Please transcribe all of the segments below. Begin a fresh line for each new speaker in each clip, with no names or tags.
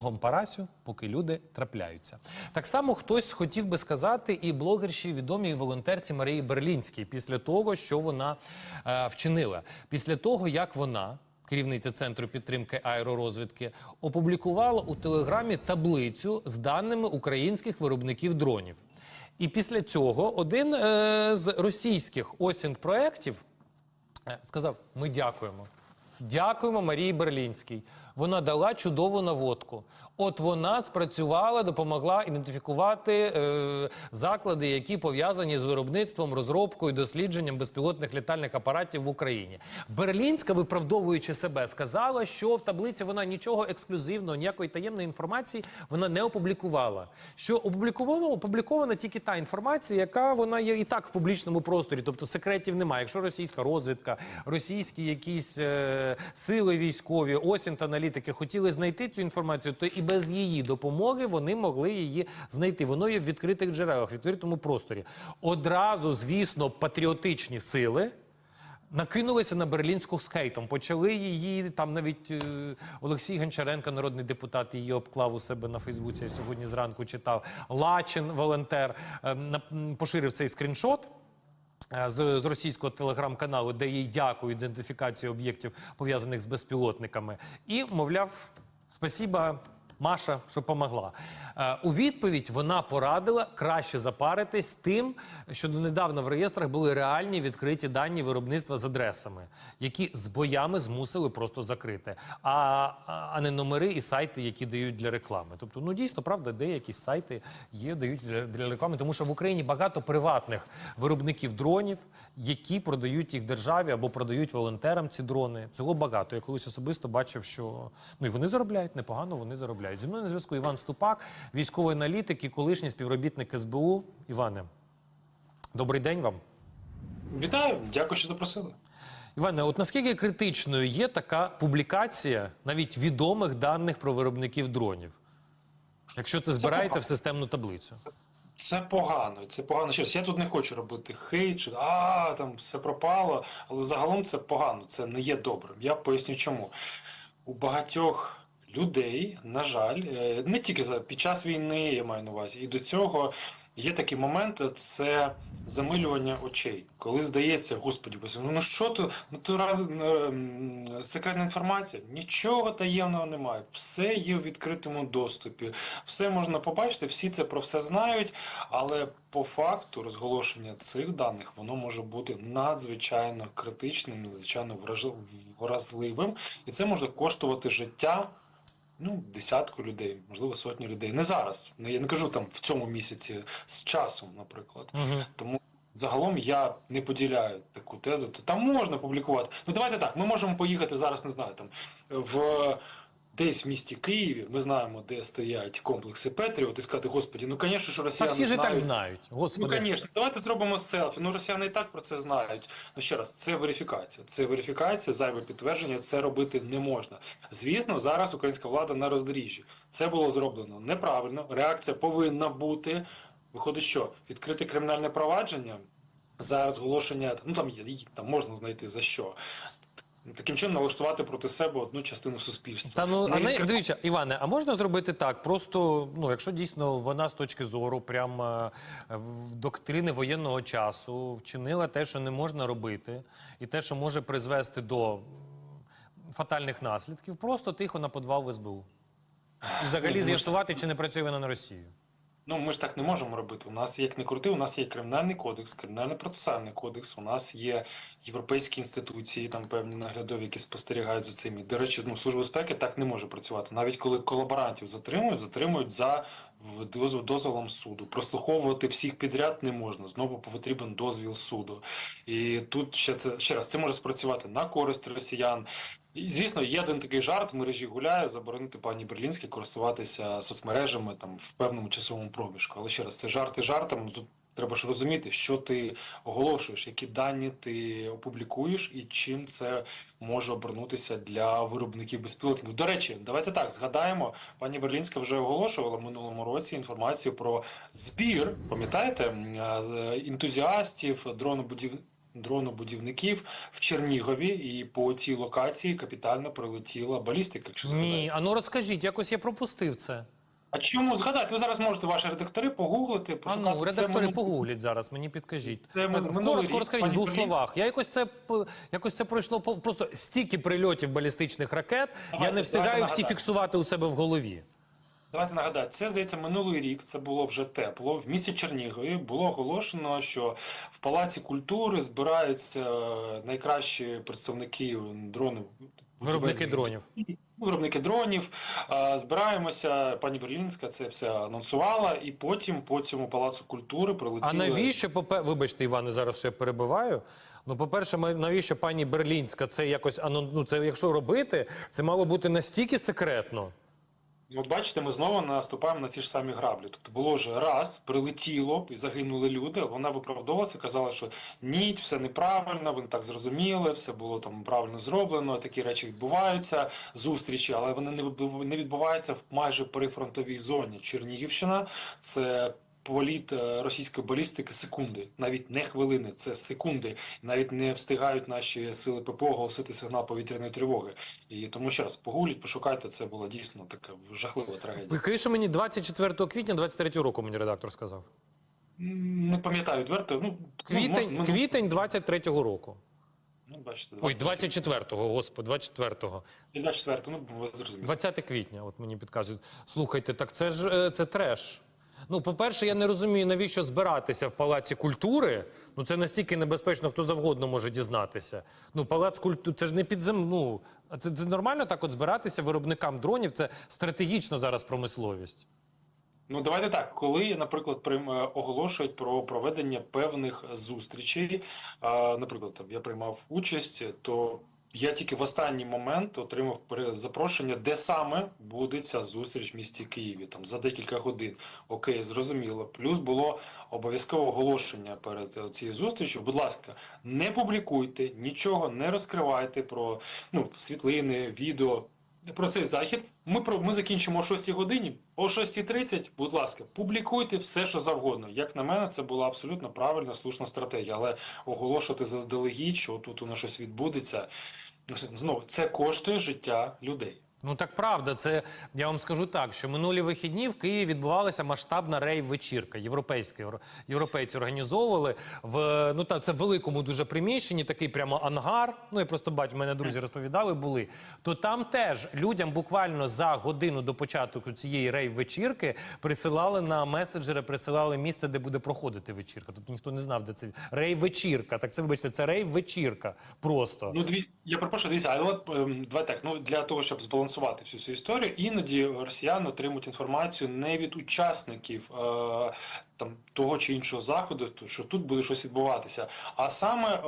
Парасю, поки люди трапляються. Так само хтось хотів би сказати і блогерші відомій волонтерці Марії Берлінській після того, що вона е, вчинила. Після того, як вона, керівниця центру підтримки аеророзвідки, опублікувала у телеграмі таблицю з даними українських виробників дронів. І після цього один е, з російських осінь проєктів Е, сказав: ми дякуємо. Дякуємо Марії Берлінській. Вона дала чудову наводку. От вона спрацювала, допомогла ідентифікувати е, заклади, які пов'язані з виробництвом, розробкою, дослідженням безпілотних літальних апаратів в Україні. Берлінська, виправдовуючи себе, сказала, що в таблиці вона нічого ексклюзивного, ніякої таємної інформації вона не опублікувала. Що опубліковано опублікована тільки та інформація, яка вона є і так в публічному просторі, тобто секретів немає. Якщо російська розвідка, російські якісь е, сили військові, осінь та аналітики хотіли знайти цю інформацію, то і без її допомоги вони могли її знайти. Воно є в відкритих джерелах, в відкритому просторі. Одразу, звісно, патріотичні сили. Накинулися на берлінську з хейтом. Почали її там навіть е, Олексій Гончаренко, народний депутат, її обклав у себе на Фейсбуці. Я сьогодні зранку читав. Лачин, волонтер, е, на- поширив цей скріншот. Е, З, російського телеграм-каналу, де їй дякують за ідентифікацію об'єктів пов'язаних з безпілотниками, і мовляв, спасіба, Маша, що помогла. Е, у відповідь вона порадила краще запаритись тим, що донедавна в реєстрах були реальні відкриті дані виробництва з адресами, які з боями змусили просто закрити, а, а не номери і сайти, які дають для реклами. Тобто, ну дійсно, правда, деякі сайти є, дають для, для реклами, тому що в Україні багато приватних виробників дронів, які продають їх державі або продають волонтерам ці дрони. Цього багато. Я колись особисто бачив, що ну і вони заробляють непогано. Вони заробляють. Зі мною на зв'язку Іван Ступак, військовий аналітик і колишній співробітник СБУ. Іване, добрий день вам.
Вітаю, дякую, що запросили.
Іване, от наскільки критичною є така публікація навіть відомих даних про виробників дронів, якщо це збирається в системну таблицю?
Це погано, це погано. Ще раз, я тут не хочу робити хейт, що а там все пропало, але загалом це погано, це не є добрим. Я поясню чому. У багатьох людей, на жаль, е, не тільки за під час війни, я маю на увазі, і до цього є такий момент, це замилювання очей. Коли здається, господі, Боже, ну що то, ну то раз е, секретна інформація, нічого таємного немає. Все є в відкритому доступі, все можна побачити, всі це про все знають, але по факту розголошення цих даних воно може бути надзвичайно критичним, надзвичайно вразливим, і це може коштувати життя. Ну, десятку людей, можливо, сотні людей. Не зараз. Не- Я не кажу там в цьому місяці з часом, наприклад.
Угу.
Тому загалом я не поділяю таку тезу. То там можна публікувати. Ну давайте так. Ми можемо поїхати зараз, не знаю, там в десь в місті Києві. Ми знаємо, де стоять комплекси Петріот, і сказати, господі, ну звісно, що росіяни
всі ж і так
знають.
знають.
Ну, звісно, давайте зробимо селфі. Ну, росіяни і так про це знають. Ну ще раз, це верифікація. Це верифікація, зайве підтвердження. Це робити не можна. Звісно, зараз українська влада на роздоріжжі. Це було зроблено неправильно. Реакція повинна бути. Виходить, що відкрите кримінальне провадження за розголошення. Ну там є там можна знайти за що. Таким чином налаштувати проти себе одну частину суспільства.
Та ну а не дивіться, Іване, а можна зробити так? Просто ну, якщо дійсно вона з точки зору прям е, в доктрини воєнного часу вчинила те, що не можна робити, і те, що може призвести до фатальних наслідків, просто тихо на подвал в СБУ. І взагалі
ну,
з'ясувати, чи не працює вона на Росію.
Ну, ми ж так не можемо робити. У нас як не крути, у нас є кримінальний кодекс, кримінальний процесуальний кодекс, у нас є європейські інституції, там певні наглядові, які спостерігають за цим. І, До речі, ну, служба безпеки так не може працювати. Навіть коли колаборантів затримують, затримують за дозволом суду. Прослуховувати всіх підряд не можна. Знову потрібен дозвіл суду. І тут ще це ще раз це може спрацювати на користь росіян. Звісно, є один такий жарт в мережі гуляє заборонити пані Берлінській користуватися соцмережами там в певному часовому проміжку. Але ще раз, це жарти жартом. Ну тут треба ж розуміти, що ти оголошуєш, які дані ти опублікуєш, і чим це може обернутися для виробників безпілотників. До речі, давайте так згадаємо. Пані Берлінська вже оголошувала в минулому році інформацію про збір. Пам'ятаєте а, з- ентузіастів, дронобудів дронобудівників в Чернігові, і по цій локації капітально прилетіла балістика. Якщо згадаєте.
Ні, а ну розкажіть, якось я пропустив це.
А чому згадати? Ви зараз можете ваші редактори погуглити,
А
пошукати
ну, редактори
Це
погугліть зараз, мені підкажіть.
Це
коротко розкажіть в двох словах. Я якось це якось це пройшло просто стільки прильотів балістичних ракет. я не встигаю
давайте
всі
нагадаю.
фіксувати у себе в голові.
Давайте нагадати, це здається минулий рік. Це було вже тепло. В місті Чернігові було оголошено, що в палаці культури збираються е, найкращі представники дронів.
Виробники дронів.
Виробники дронів Е, збираємося. Пані Берлінська це все анонсувала, і потім по цьому палацу культури прилетіли.
А навіщо попе- вибачте, Іване, зараз ще перебиваю. Ну, по-перше, ми- навіщо пані Берлінська це якось анон... ну, це якщо робити, це мало бути настільки секретно.
От бачите, ми знову наступаємо на ті ж самі граблі. Тобто було вже раз, прилетіло і загинули люди. Вона виправдовувалася, казала, що ні, все неправильно, вони так зрозуміли, все було там правильно зроблено. Такі речі відбуваються, зустрічі, але вони не відбув- не відбуваються в майже прифронтовій зоні. Чернігівщина це. Політ е, російської балістики секунди, навіть не хвилини, це секунди. Навіть не встигають наші сили ППО оголосити сигнал повітряної тривоги. І тому ще раз погуліть, пошукайте. Це була дійсно така жахлива трагедія.
Крише мені 24 квітня 23 року, мені редактор сказав.
Не пам'ятаю відверто. Ну
Квітень,
ну, може,
квітень 23 року.
Ну, бачите,
Ой, 24-го, господи, 24-го.
24, ну ви зрозуміли.
20 квітня, от мені підказують. Слухайте, так це ж е, це треш. Ну, по-перше, я не розумію, навіщо збиратися в палаці культури. Ну, це настільки небезпечно, хто завгодно може дізнатися. Ну, палац культури, це ж не підзем... Ну, це, це нормально так от збиратися виробникам дронів. Це стратегічна зараз промисловість.
Ну давайте так. Коли, наприклад, е, оголошують про проведення певних зустрічей, наприклад, там я приймав участь, то я тільки в останній момент отримав запрошення, де саме буде ця зустріч в місті Києві, там за декілька годин. Окей, зрозуміло. Плюс було обов'язкове оголошення перед е, цією зустрічю. Будь ласка, не публікуйте, нічого не розкривайте про ну, світлини, відео. Про цей захід ми про ми закінчимо о 6 годині. О 6.30, будь ласка, публікуйте все, що завгодно. Як на мене, це була абсолютно правильна, слушна стратегія. Але оголошувати заздалегідь, що тут у нас щось відбудеться. ну, Знову це коштує життя людей.
Ну так правда, це я вам скажу так, що минулі вихідні в Києві відбувалася масштабна рейв-вечірка. Європейська європейці організовували в ну та це в великому дуже приміщенні, такий прямо ангар. Ну я просто бачу, мене друзі розповідали, були. То там теж людям буквально за годину до початку цієї рейв-вечірки присилали на меседжери, присилали місце, де буде проходити вечірка. Тобто ніхто не знав, де це рейв-вечірка. Так це вибачте, це рейв-вечірка. Просто
Ну, дві, я перепрошую, дивіться, але от ем, давай так. Ну для того, щоб збалансувати всю цю історію, іноді росіяни отримують інформацію не від учасників е, там того чи іншого заходу, що тут буде щось відбуватися, а саме е,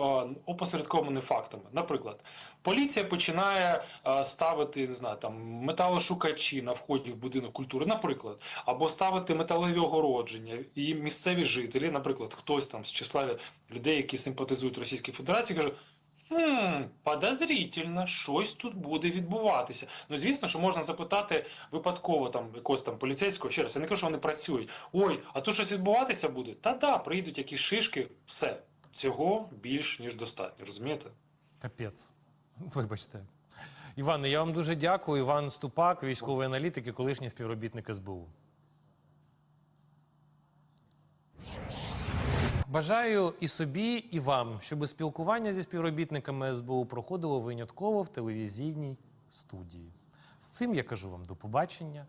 опосередкованими фактами. Наприклад, поліція починає е, ставити не знаю, там металошукачі на вході в будинок культури, наприклад, або ставити металеві огородження, і місцеві жителі, наприклад, хтось там з числа людей, які симпатизують Російській Федерації, кажуть. Хм, подозрительно, щось тут буде відбуватися. Ну, звісно, що можна запитати випадково там якогось там поліцейського, ще раз, я не кажу, що вони працюють. Ой, а тут щось відбуватися буде? Та-да, прийдуть якісь шишки, все. Цього більш ніж достатньо, розумієте?
Капець. Вибачте. Іване, я вам дуже дякую. Іван Ступак, військовий аналітик і колишній співробітник СБУ. Бажаю і собі, і вам, щоб спілкування зі співробітниками СБУ проходило винятково в телевізійній студії. З цим я кажу вам до побачення.